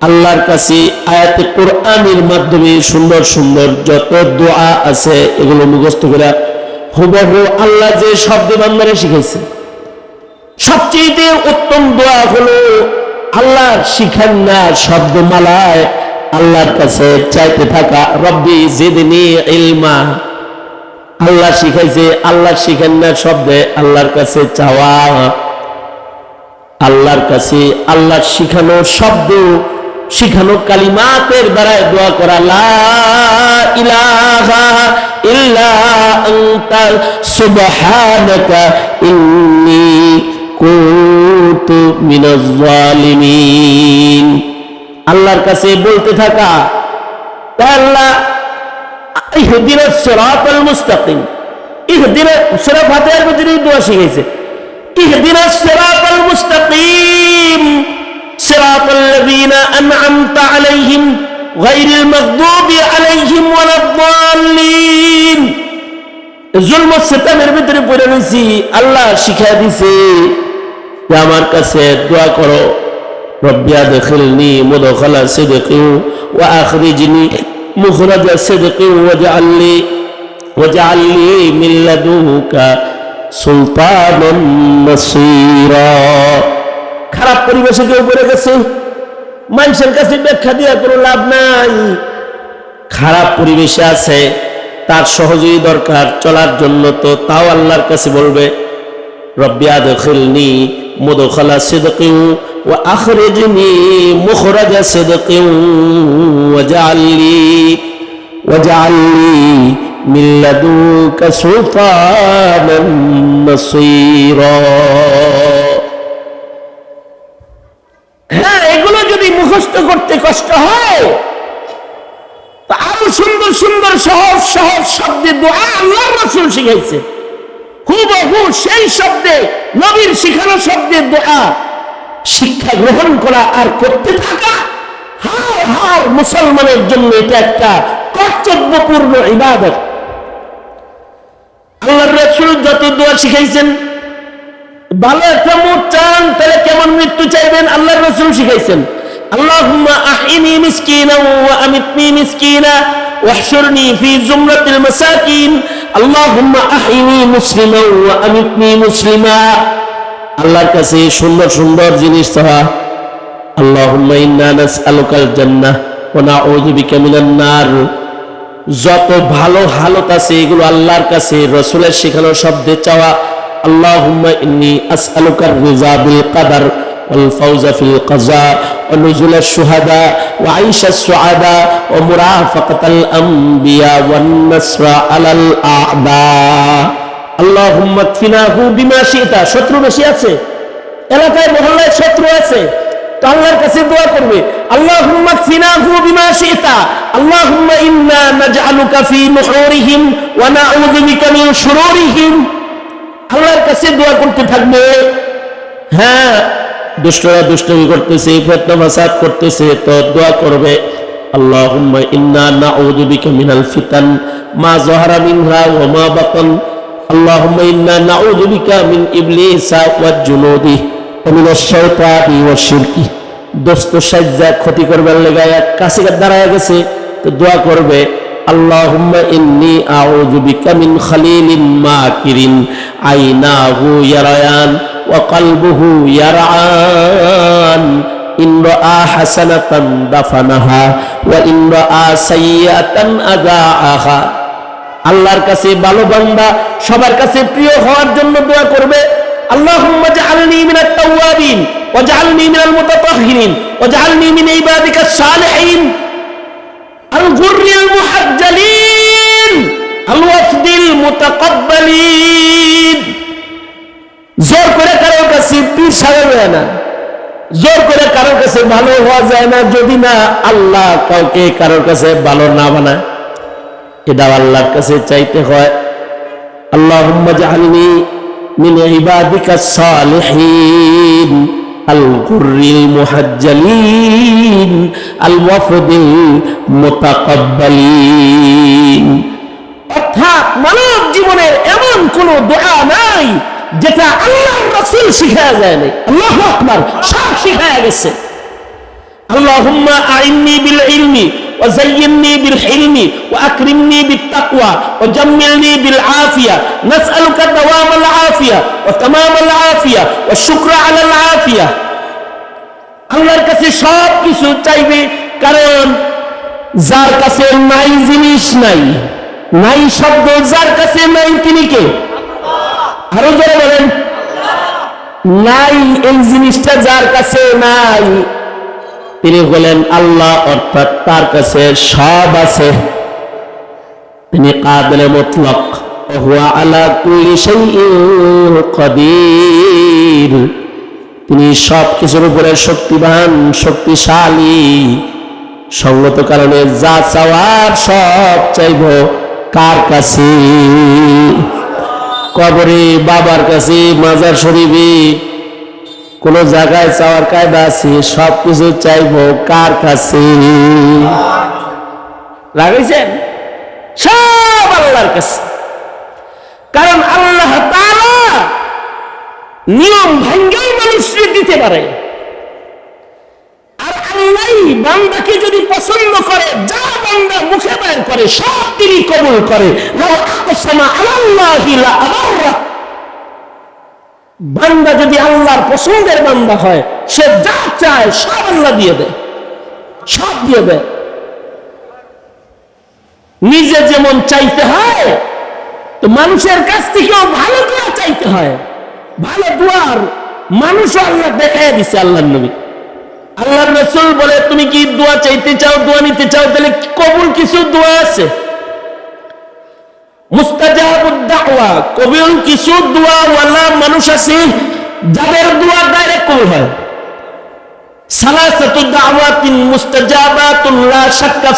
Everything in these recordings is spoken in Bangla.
আল্লাহর কাছে আয়াতে কোরআনের মাধ্যমে সুন্দর সুন্দর যত দোয়া আছে এগুলো মুখস্থ করে হুবহু আল্লাহ যে শব্দ বান্দারে শিখেছে সবচেয়ে উত্তম দোয়া হলো আল্লাহর শিখান না শব্দমালায় আল্লাহর কাছে চাইতে থাকা, রব্বি জিদনি ইলমা। আল্লাহ শিখাইছে, আল্লাহ শিখান না শব্দে আল্লাহর কাছে চাওয়া। আল্লাহর কাছে আল্লাহর শিখানো শব্দ শিখানো কালিমাতের দ্বারায় দোয়া করা, লা আল্লাহর কাছে বলতে থাকা আল্লাহ, ইহদিনা সিরাতাল মুস্তাকিম, ইহদিনা সূরা ফাতিহার এই দোয়া শিখাইছে ইহদিনা মুস্তাকিম। সিরাতাল লাযিনা আন'আমতা আলাইহিম গায়রিল মাগদুবি আলাইহিম ওয়ালাদ-দাল্লিন। জুলম সেতামের ভিতরে পড়ে রয়েছি। আল্লাহ শিখা দিছে যে আমার কাছে দোয়া করো, রব্বি আদখিলনি মুদখালা সিদকি ওয়া আখরিজনি মুখরাজ সিদকি ওয়াজআলনি ওয়াজআলনি মিন লাদুনকা সুলতানান নাসীরা। খারাপ পরিবেশে কেউ পড়ে গেছে। মানুষের কাছে ব্যাখ্যা দেওয়া কোনো লাভ নাই। খারাপ পরিবেশে আছে, তার সহজেই দরকার, চলার জন্য তো তাও আল্লাহর কাছে বলবে, রব্বি আদখিলনি মুদখালা আখরিজনি মুখরাজা কষ্ট হয়। আরও সুন্দর সুন্দর, সহজ সহজ শব্দে দোয়া আল্লাহ রসুল শিখাইছে। হুবহু সেই শব্দে, নবীর শিখানো শব্দের দোয়া, শিক্ষা গ্রহণ করা আর করতে থাকা, হার হার মুসলমানের জন্য এটা একটা কর্তব্যপূর্ণ ইবাদত। আল্লাহ রসুল যত দোয়া শিখাইছেন, ভালো একটা মুখ চান, তাহলে কেমন মৃত্যু চাইবেন? আল্লাহ রসুল শিখাইছেন। اللهم أحيني مسكينا وأمتني مسكينا واحشرني في زمرة المساكين اللهم أحيني مسلما وأمتني مسلما আল্লাহর কাছে সুন্দর সুন্দর জিনিস চাওয়া আল্লাহুম্মা ইন্না নাসআলুকাল জান্নাহ ওয়া নাউযু বিকা মিনান নার যত ভালো হালত আছে এগুলো আল্লাহর কাছে রসুলের শেখানো শব্দে চাওয়া আল্লাহুম্মা ইন্নী আসআলুকার রিজা বিল কাদার والفوز في القضاء ونزول الشهداء وعيش السعداء ومرافقة الأنبياء والنصر على الأعداء اللهم اكفناه بما شئت শত্রু বেশি আছে এলাকায় মহল্লায় শত্রু আছে তো আল্লাহর কাছে দোয়া করবে আল্লাহুম্মা কফিনাহু বিমা শিতা আল্লাহুম্মা ইন্না নাজআলুকা ফি নুহুরিহিম ওয়া নাউযু বিকা মিন শুরুরিহিম আল্লাহর কাছে দোয়া করতে থাকবে হ্যাঁ দুষ্টরা দুষ্টমি করতেছে ফেতনা ফাসাদ করতেছে, তো দোয়া করবে। আল্লাহুম্মা ইন্না নাউযু বিকা মিনাল ফিতান, মা যাহারা মিনহা ওয়া মা বাতান। আল্লাহুম্মা ইন্না নাউযু বিকা মিন ইবলিসা ওয়া জুনুদিহি ওয়া মিনাশ শাইতানি ওয়া শিরকি। দোস্ত সাজ্জা ক্ষতি করবার লেগে এক কাছে দাঁড়ায় গেছে, তো দোয়া করবে, আল্লাহুম্মা ইন্নী আউযু বিকা মিন খালিলিন মাকিরিন, আইনাহু ইয়ারায়ান। ওয়া কলবুহু ইয়ারআন ইন রাআ হাসানাতান দাফানাহা ওয়া ইন রাআ সাইয়্যাতান আদাআহা আল্লাহর কাছে ভালো বান্দা সবার কাছে প্রিয় হওয়ার জন্য দোয়া করবে اللهم اجعلني من التوابين واجعلني من المتطهرين واجعلني من عبادك الصالحين الغر المحجلين الوفد المتقبلين জোর করে কারোর কাছে পীর সারা যায় না জোর করে কারোর কাছে ভালো হওয়া যায় না যদি না আল্লাহ কাউকে কারোর কাছে ভালো না বানায় এটা আল্লাহর কাছে চাইতে হয় اللهم اجعلني من عبادك الصالحين الغر المحجلين الوفد المتقبلين অর্থাৎ মানব জীবনের এমন কোন দোয়া নাই যেটা আল্লাহর রাসূল শিখায়া যায় নাই আল্লাহু আকবার সব শিখায়া গেছে اللهم أعني بالعلم وزينني بالحلم وأكرمني بالتقوى وجملني بالعافية نسألك دوام العافية وتمام العافية والشكر على العافية আল্লাহর কাছে সব কিছু চাইবে কারণ যার কাছে নাই জিনিস নাই নাই শব্দ যার কাছে নাই তিনি কে আরও জোরে বলেন। নাই এই জিনিসটা যার কাছে নাই। তিনি বলেন, আল্লাহ অর্থাৎ তার কাছে সব আছে। তিনি কাবিল মুতলক? তিনি সব কিছুর উপরে শক্তিবান, শক্তিশালী। সঙ্গত কারণে যা চাওয়ার সব চাইব কার কাছে? কবরে বাবার কাছে, মাজার শরীফে কোন জায়গায় চাওয়ার কায়দা আছে? সব কিছু চাইব কার কাছে? লাগাইছেন সব আল্লাহর কাছে। কারণ আল্লাহ তাআলা নিয়ম ভাঙ্গেই মানুষ দিতে পারে। আল্লাহ বান্দাকে যদি পছন্দ করে, যা বান্দা মুখে বের করে, সব তিনি কবুল করে। বান্দা যদি আল্লাহর পছন্দের বান্দা হয়, সে যা চায়, সব আল্লাহ দিয়ে দেয়। সব দিয়ে দেয়। নিজে যেমন চাইতে হয়, তো মানুষের কাছ থেকেও ভালো দোয়া চাইতে হয়। ভালো দোয়ার মানুষও আল্লাহ দেখাই দিছে আল্লাহ নবী। আল্লাহ রসুল বলে, তুমি কি দোয়া চাইতে চাও, দোয়া নিতে চাও? তাহলে কবুল কিছু দোয়া আছে। কবিল কিছু দোয়া ওয়ালা মানুষ আছে, যাদের দোয়া ডাইরেক্ট কবুল হয়। দাওয়াতিন লা শাক্কা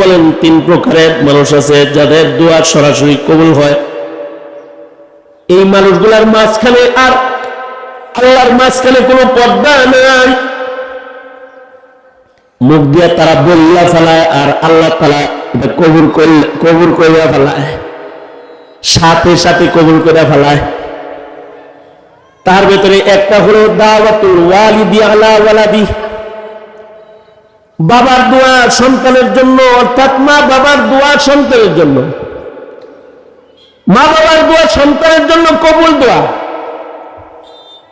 বলেন, তিন প্রকারের মানুষ আছে যাদের দোয়া সরাসরি কবুল হয়। এই মানুষগুলার মাঝখানে আর আল্লাহর মাঝখানে কোনো পর্দা নাই। মুখ দিয়ে তারা বললা ফেলায় আর আল্লাহ তালা এটা কবুল করলে কবুল করে ফেলায়। সাথে সাথে কবুল করে ফেলায়। তার ভেতরে একটা হলো দাওয়াতুল ওয়ালিদি আলা ওয়ালাদি। বাবার দোয়া সন্তানের জন্য, অর্থাৎ মা বাবার দোয়া সন্তানের জন্য। মা বাবার দোয়া সন্তানের জন্য কবুল দোয়া।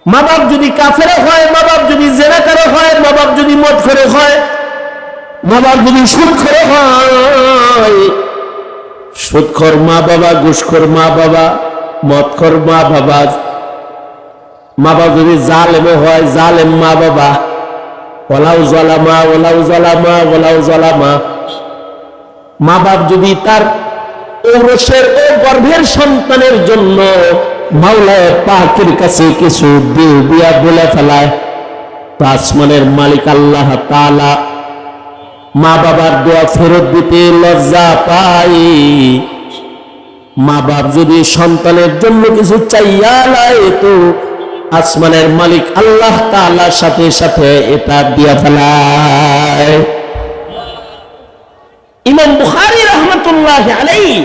মা বাপ যদি কাফেরে হয় মা বাপ যদি জেনাকারে হয় মা বাপ যদি মদ ফেরে হয় মা বাপ যদি সুদ করে হয়, সুদখর মা বাবা ঘুষখোর মা বাবা মদখর মা বাবা মা বাবা যদি জালেমে হয়, জালেম মা বাবা ওলাউ জলামা ওলাউ জলামা ওলাউ জলামা মা বাপ যদি তার ঔরসের ও গর্ভের সন্তানের জন্য মাওলায় পাকের কাছে কিছু দিল দিয়া বলে ফেলায়। তো আসমানের মালিক আল্লাহ তাআলা মা বাবার দোয়া ফেরত দিতে লজ্জা পাই মা বাপ যদি সন্তানের জন্য কিছু চাইয়া লাই তো আসমানের মালিক আল্লাহ তাআলার সাথে সাথে এটা দিয়া ফেলায়। ইমাম বুখারী রহমতুল্লাহ আলাইহি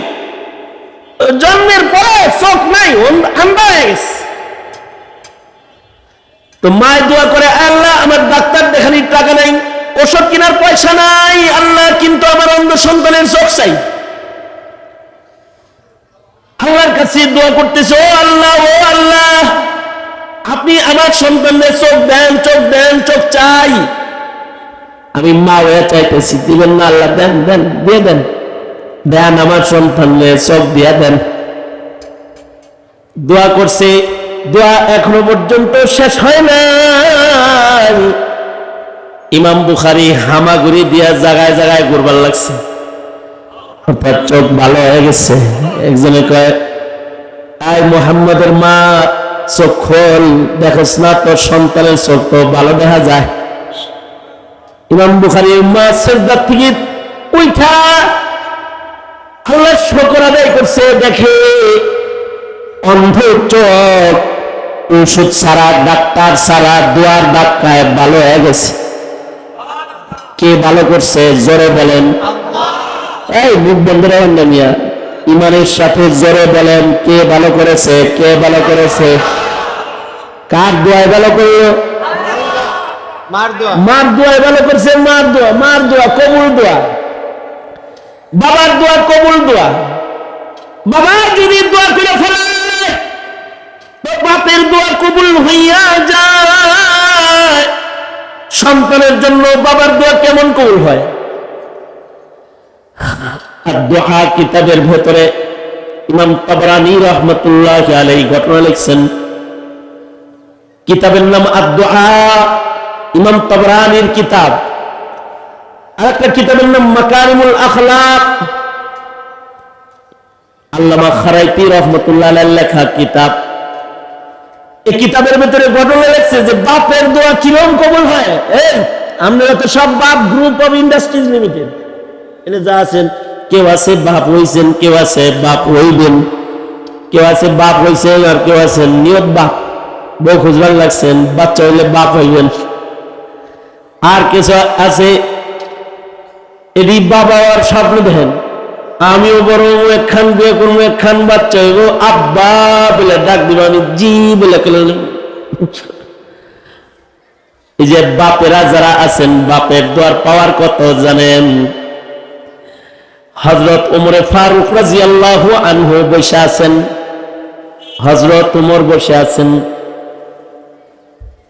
জন্মের পরে চোখ নাই আন্দা হয়ে গেছে। তো মায় দোয়া করে, আল্লাহ, আমার ডাক্তার দেখানির টাকা নাই, ওষুধ কেনার পয়সা নাই, আল্লাহ, কিন্তু আমার অন্ধ সন্তানের চোখ চাই। আল্লাহর কাছে দোয়া করতেছে, ও আল্লাহ ও আল্লাহ, আপনি আমার সন্তানের চোখ দেন চোখ দেন, চোখ চাই। আমি মা হয়ে চাইতেছি, দিবেন না, আল্লাহ, দেন দেন, দিয়ে দেন। দেন আমার সন্তানের চোখ দিয়া দেন। দোয়া করছে, দোয়া এখনও পর্যন্ত শেষ হয় না ইমাম বুখারি হামাগুড়ি দিয়া জায়গায় জায়গায় ঘুরবার লাগছে। অর্থাৎ চোখ ভালো হয়ে গেছে। একজনে কয়, আয় মোহাম্মদের মা, চোখ খোল। দেখোস না তোর সন্তানের চোখ তো ভালো দেখা যায়। ইমাম বুখারি মা সেজদার থেকে উঠা শকর আদায় করছে দেখে অন্ধ চোখ ওষুধ সারা ডাক্তার সারা দুয়ার ডাক্তার ভালো হয়ে গেছে। কে ভালো করছে? জোরে বলেন। এই মুখ বন্ধ রাখেন না মিয়া। ইমানের সাথে জোরে বলেন কে ভালো করেছে কে ভালো করেছে। কার দোয়ায় ভালো করল? মার দোয়া। মার দোয়ায় ভালো করছে মার দোয়া মার দোয়া কবুল দোয়া। বাবার দোয়া, কবুল দোয়া। বাবা, যদি দোয়া করে ফেলে বাপের দোয়া কবুল হইয়া যায়। সন্তানের জন্য বাবার দোয়া কেমন কবুল হয়? আর দোয়া কিতাবের ভেতরে ইমাম তাবরানি রহমতুল্লাহ আলাই ঘটনা লিখছেন, কিতাবের নাম আদোয়া ইমাম তাবরানির কিতাব আর একটা কিতাবের নাম মাকারিমুল আখলাক। আল্লামা খারাইতি রহমতুল্লাহ লেখা কিতাব। এই কিতাবের ভিতরে ঘটনা লেখছে যে বাপের দোয়া কিরম কবল হয়? আপনারা তো সব বাপ গ্রুপ অফ ইন্ডাস্ট্রিজ লিমিটেড। এনে যা আছেন, কেউ আছে বাপ হইছেন, কেউ আছে বাপ হইবেন। কেউ আছে বাপ হইছেন আর কেউ আছে নিয়ত বাপ। বউ খুঁজবার লাগছেন, বাচ্চা হইলে বাপ হইবেন। আর কিছু আছে এটি বাবা আর স্বপ্ন দেখেন। আমিও বড় একখান বিয়ে করব একখান বাচ্চা হইব। আব্বা বলে ডাক দিব, আমি জি বলে এই যে বাপেরা যারা আছেন, বাপের দোয়ার পাওয়ার কত জানেন? হজরত উমরে ফারুক রাজি আল্লাহ আনহু বসে আছেন। হজরত উমর বসে আছেন।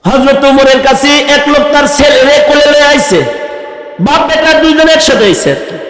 হজরত উমরের কাছে এক লোক তার ছেলে কোলে আইছে। বাপ বেটা দুইজন একসাথে কি।